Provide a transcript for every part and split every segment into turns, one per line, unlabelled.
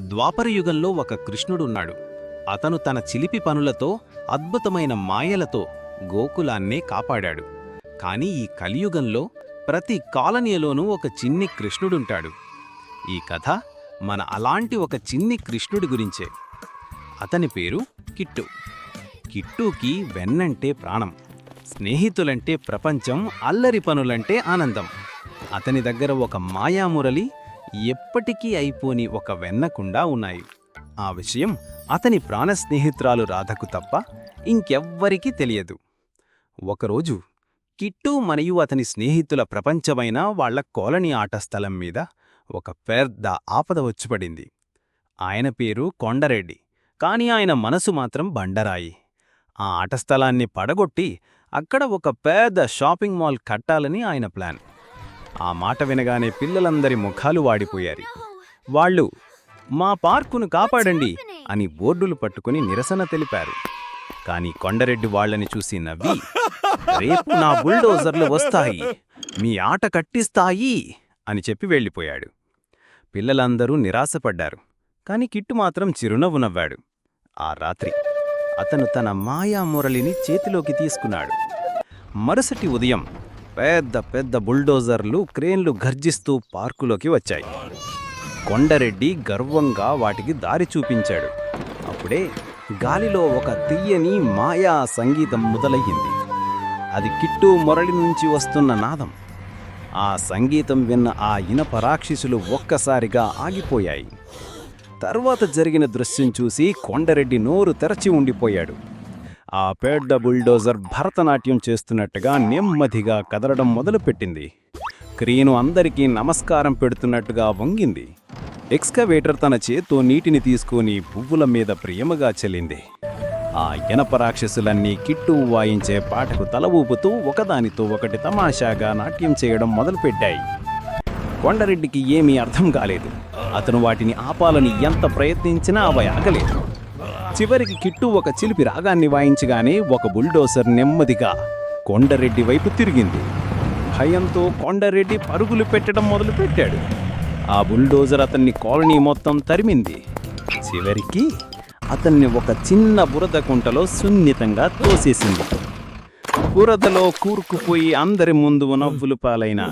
ద్వాపరయుగంలో ఒక కృష్ణుడున్నాడు. అతను తన చిలిపి పనులతో అద్భుతమైన మాయలతో గోకులాన్నే కాపాడాడు. కాని ఈ కలియుగంలో ప్రతి కాలనీలోనూ ఒక చిన్ని కృష్ణుడుంటాడు. ఈ కథ మన అలాంటి ఒక చిన్ని కృష్ణుడి గురించే. అతని పేరు కిట్టు. కిట్టుకి వెన్నంటే ప్రాణం స్నేహితులంటే ప్రపంచం అల్లరి పనులంటే ఆనందం. అతని దగ్గర ఒక మాయామురళి ఎప్పటికీ అయిపోని ఒక వెన్నకుండా ఉన్నాయి. ఆ విషయం అతని ప్రాణ స్నేహితురాలు రాధకు తప్ప ఇంకెవ్వరికీ తెలియదు. ఒకరోజు కిట్టు మరియు అతని స్నేహితుల ప్రపంచమైన వాళ్ళ కాలనీ ఆట స్థలం మీద ఒక పెద్ద ఆపద వచ్చిపడింది. ఆయన పేరు కొండరెడ్డి కాని ఆయన మనసు మాత్రం బండరాయి. ఆ ఆట స్థలాన్ని పడగొట్టి అక్కడ ఒక పెద్ద షాపింగ్ మాల్ కట్టాలని ఆయన ప్లాన్. ఆ మాట వినగానే పిల్లలందరి ముఖాలు వాడిపోయారు వాళ్ళు మా పార్కును కాపాడండి అని బోర్డులు పట్టుకుని నిరసన తెలిపారు. కాని కొండరెడ్డి వాళ్ళని చూసి నవ్వి రేపు నా బుల్డోజర్లు వస్తాయి మీ ఆట కట్టిస్తాయి అని చెప్పి వెళ్ళిపోయాడు. పిల్లలందరూ నిరాశపడ్డారు కాని కిట్టు మాత్రం చిరునవ్వు నవ్వాడు. ఆ రాత్రి అతను తన మాయా మురళిని చేతిలోకి తీసుకున్నాడు. మరుసటి ఉదయం పెద్ద పెద్ద బుల్డోజర్లు క్రేన్లు గర్జిస్తూ పార్కులోకి వచ్చాయి. కొండరెడ్డి గర్వంగా వాటికి దారి చూపించాడు. అప్పుడే గాలిలో ఒక తీయని మాయా సంగీతం మొదలయ్యింది. అది కిట్టు మొరళి నుంచి వస్తున్న నాదం. ఆ సంగీతం విన్న ఆ ఇనప రాక్షసులు ఒక్కసారిగా ఆగిపోయాయి. తర్వాత జరిగిన దృశ్యం చూసి కొండరెడ్డి నోరు తెరచి ఉండిపోయాడు. ఆ పెద్ద బుల్డోజర్ భరతనాట్యం చేస్తున్నట్టుగా నెమ్మదిగా కదలడం మొదలుపెట్టింది. క్రీను అందరికీ నమస్కారం పెడుతున్నట్టుగా వంగింది. ఎక్స్కవేటర్ తన చేత్తో నీటిని తీసుకొని పువ్వుల మీద ప్రేమగా చెల్లింది. ఆ ఇనప రాక్షసులన్నీ కిట్టు వాయించే పాటకు తల ఊపుతూ ఒకదానితో ఒకటి తమాషాగా నాట్యం చేయడం మొదలుపెట్టాయి. కొండరెడ్డికి ఏమీ అర్థం కాలేదు. అతను వాటిని ఆపాలని ఎంత ప్రయత్నించినా అవి ఆగలేదు. చివరికి కిట్టు ఒక చిలిపి రాగాన్ని వాయించగానే ఒక బుల్డోసర్ నెమ్మదిగా కొండరెడ్డి వైపు తిరిగింది. భయంతో కొండరెడ్డి పరుగులు పెట్టడం మొదలుపెట్టాడు. ఆ బుల్డోజర్ అతన్ని కాలనీ మొత్తం తరిమింది. చివరికి అతన్ని ఒక చిన్న బురద కుంటలో సున్నితంగా తోసేసింది. బురదలో కూరుకుపోయి అందరి ముందు నవ్వులు పాలైన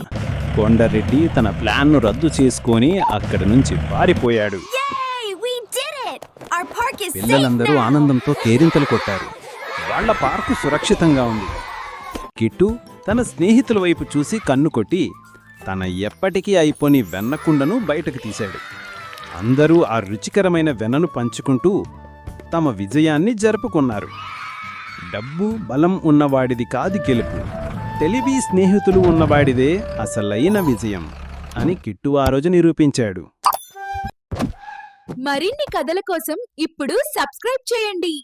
కొండరెడ్డి తన ప్లాన్ను రద్దు చేసుకొని అక్కడి నుంచి పారిపోయాడు. పిల్లలందరూ! ఆనందంతో కేరింతలు కొట్టారు. వాళ్ళ పార్కు సురక్షితంగా ఉంది. కిట్టు తన స్నేహితుల వైపు చూసి కన్ను కొట్టి తన ఎప్పటికీ అయిపోని వెన్నకుండను బయటకు తీశాడు. అందరూ ఆ రుచికరమైన వెన్నను పంచుకుంటూ తమ విజయాన్ని జరుపుకున్నారు. డబ్బు బలం ఉన్నవాడిది కాదు గెలుపు. తెలివి స్నేహితులు ఉన్నవాడిదే అసలైన విజయం అని కిట్టు ఆ రోజు నిరూపించాడు.
మరిన్ని కథల కోసం ఇప్పుడు సబ్స్క్రైబ్ చేయండి.